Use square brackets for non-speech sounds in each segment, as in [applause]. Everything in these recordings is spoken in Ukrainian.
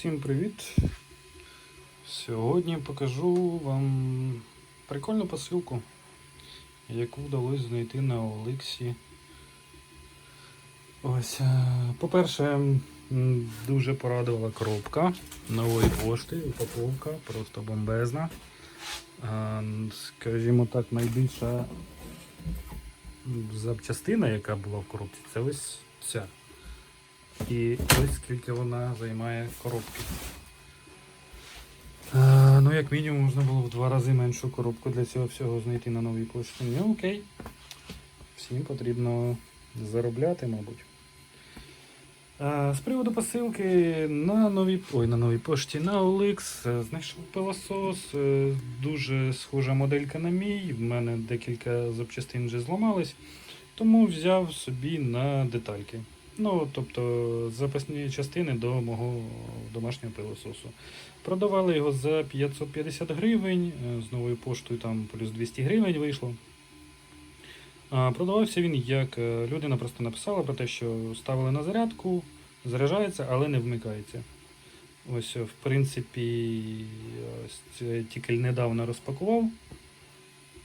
Всім привіт! Сьогодні покажу вам прикольну посилку, яку вдалося знайти на Олексі. Ось, е, по-перше, дуже порадувала коробка нової пошти, упаковка, просто бомбезна. Е, Скажімо так, найбільша запчастина, яка була в коробці, це ось ця. І ось скільки вона займає коробки. А, ну, як мінімум, можна було в два рази меншу коробку для цього всього знайти на новій пошті. Ну окей. Всім потрібно заробляти, мабуть. А, з приводу посилки на новій, ой, на новій пошті на OLX е, знайшов пилосос. е, Дуже схожа моделька на мій. В мене декілька запчастин вже зламались, тому взяв собі на детальки. Ну, тобто запасні частини до мого домашнього пилососу. Продавали його за 550 гривень, е, з новою поштою там плюс 200 гривень вийшло. Продавався він як е, людина просто написала про те, що ставили на зарядку, заряджається, але не вмикається. Ось, е, в принципі, ось недавно розпакував.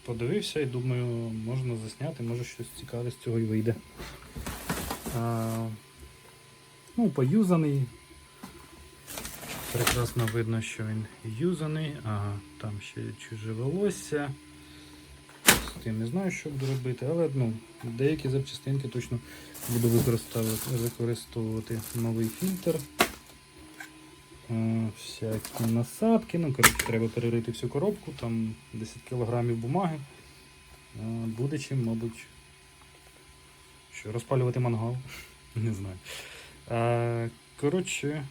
Подивився і думаю, можна засняти, може щось цікаве з цього і вийде. А, ну, поюзаний. Прекрасно видно, що він юзаний. Ага, там ще чуже волосся. З тим не знаю, що буду робити, але ну, деякі запчастинки точно буду використовувати, новий фільтр. А, всякі насадки. Ну, коротше, треба перерити всю коробку, там 10 кг бумаги. А, буде чим, мабуть. Що, розпалювати мангал? [laughs] Не знаю. А, коротше,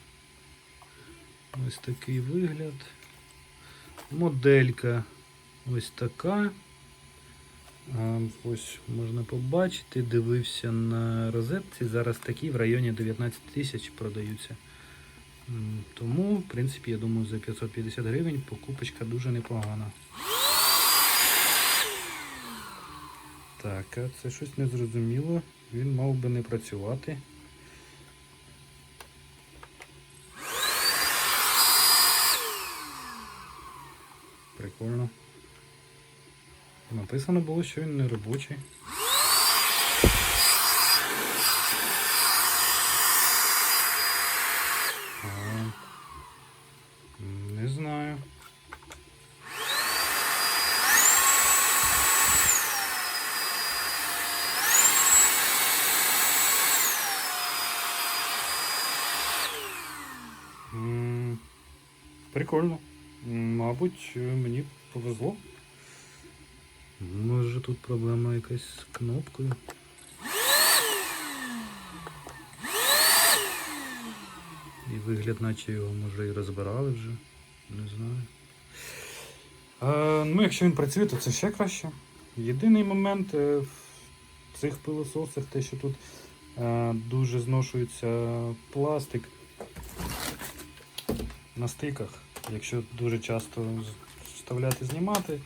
ось такий вигляд. Моделька ось така. А, ось можна побачити, дивився на розетці. Зараз такі в районі 19 тисяч продаються. Тому, в принципі, я думаю, за 550 гривень покупочка дуже непогана. Так, а це щось незрозуміло. Він мав би не працювати. Прикольно. Написано було, що він не робочий. Не знаю. Прикольно. Мабуть, е, мені повезло. Може тут проблема якась з кнопкою. І вигляд, наче його може і розбирали вже. Не знаю. А, ну, якщо він працює, то це ще краще. Єдиний момент е, в цих пилососах, те, що тут е, дуже зношується пластик на стиках. Якщо дуже часто вставляти, знімати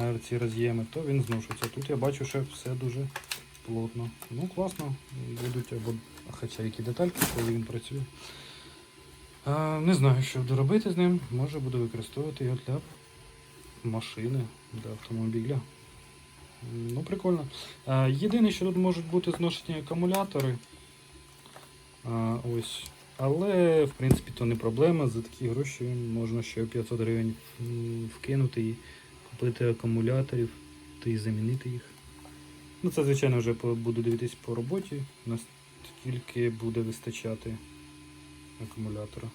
е, ці роз'єми, то він зношується. Тут я бачу, що все дуже плотно. Ну, класно, будуть або хоча які детальки, коли він працює. А, не знаю, що буду робити з ним. Може буду використовувати його для машини, для автомобіля. Ну, прикольно. А, єдине, що тут можуть бути зношені акумулятори. Ось. Але, в принципі, то не проблема. За такі гроші можна ще 500 гривень вкинути і купити акумуляторів та і замінити їх. Ну, це, звичайно, вже буду дивитись по роботі, наскільки буде вистачати акумулятора.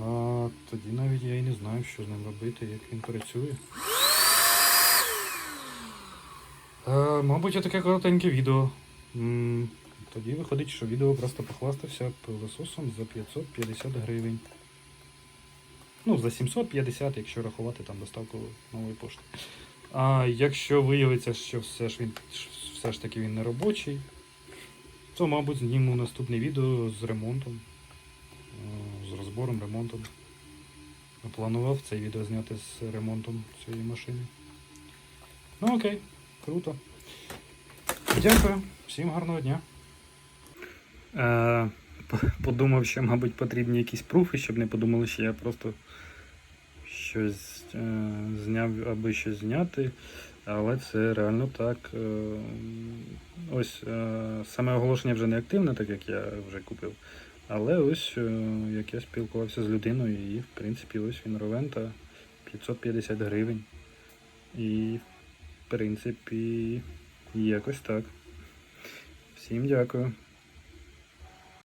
А тоді навіть я і не знаю, що з ним робити, як він працює. А, мабуть, отаке коротеньке відео. Тоді виходить, що відео просто похвастався пилососом за 550 гривень. Ну, за 750, якщо рахувати там доставку нової пошти. А якщо виявиться, що все ж він все ж таки він не робочий, то, мабуть, зніму наступне відео з ремонтом, з розбором, ремонтом. Планував це відео зняти з ремонтом цієї машини. Ну окей, круто. Дякую, всім гарного дня. Е, подумав, що, мабуть, потрібні якісь пруфи, щоб не подумали, що я просто щось е, зняв, аби щось зняти. Але це реально так. Е, ось е, саме оголошення вже не активне, так як я вже купив. Але ось е, як я спілкувався з людиною, і в принципі ось він Ровента 550 гривень. І в принципі якось так. Всім дякую.